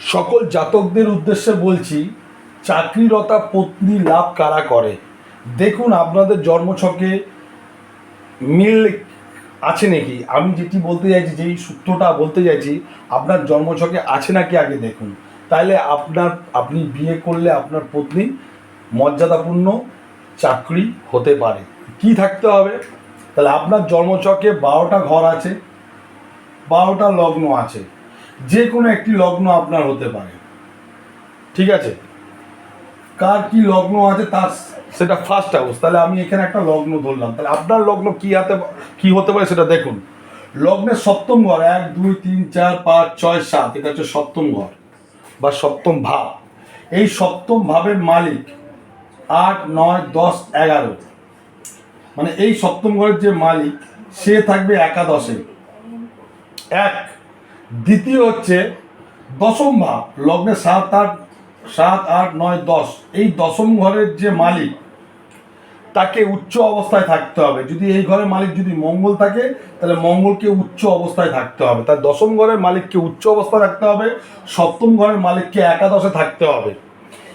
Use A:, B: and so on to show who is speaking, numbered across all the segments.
A: সকল জাতকদের উদ্দেশ্যে বলছি, চাকরিরতা পত্নী লাভ কারা করে? দেখুন, আপনাদের জন্মছকে মিল আছে নাকি? আমি যেটি বলতে চাইছি, যেই সূত্রটা বলতে চাইছি, আপনার জন্মছকে আছে নাকি আগে দেখুন। তাইলে আপনার, আপনি বিয়ে করলে আপনার পত্নী মর্যাদাপূর্ণ চাকরি হতে পারে। কি থাকতে হবে? তাহলে আপনার জন্মছকে বারোটা ঘর আছে, বারোটা লগ্ন আছে। যে কোনো একটি লগ্ন আপনার হতে পারে। ঠিক আছে? কার কি লগ্ন আছে তার সেটা ফার্স্ট হাউস তাহলে আমি এখানে একটা লগ্ন ধরলাম। তাহলে আপনার লগ্ন কি হাতে, কি হতে পারে সেটা দেখুন। লগ্নের সপ্তম ঘর, এক, দুই, তিন, চার, পাঁচ, ছয়, সাত, এটা হচ্ছে সপ্তম ঘর বা সপ্তম ভাব। এই সপ্তম ভাবের মালিক আট, নয়, দশ, এগারো। মানে এই সপ্তম ঘরের যে মালিক, সে থাকবে একাদশে। এক দ্বিতীয় হচ্ছে দশম ভাব লগ্নে সাত আট সাত আট নয় দশ। এই দশম ঘরের যে মালিক, তাকে উচ্চ অবস্থায় থাকতে হবে। যদি এই ঘরের মালিক যদি মঙ্গল থাকে, তাহলে মঙ্গলকে উচ্চ অবস্থায় থাকতে হবে। তাই দশম ঘরের মালিককে উচ্চ অবস্থায় থাকতে হবে, সপ্তম ঘরের মালিককে একাদশে থাকতে হবে।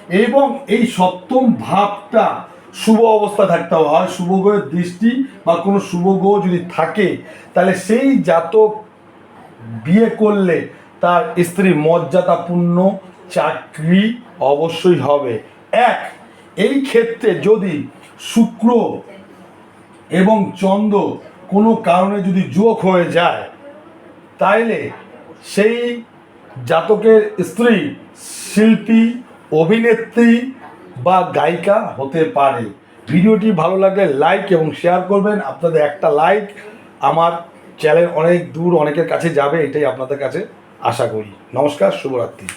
A: এবং এই সপ্তম ভাবটা শুভ অবস্থায় থাকতে হবে। হয় শুভ গ্রহের দৃষ্টি বা কোনো শুভ গ্রহ যদি থাকে, তাহলে সেই জাতক বিয়ে করলে তার স্ত্রী মর্যাদাপূর্ণ চাকরি অবশ্যই হবে। এক, এই ক্ষেত্রে যদি শুক্র এবং চন্দ্র কোনো কারণে যদি যোগ হয়ে যায়, তাইলে সেই জাতকের স্ত্রী, শিল্পী, অভিনেত্রী বা গায়িকা হতে পারে। ভিডিওটি ভালো লাগলে লাইক এবং শেয়ার করবেন। আপনাদের একটা লাইক আমার চ্যানেল অনেক দূর অনেকের কাছে যাবে এটাই আপনাদের কাছে আশা করি। নমস্কার শুভরাত্রি।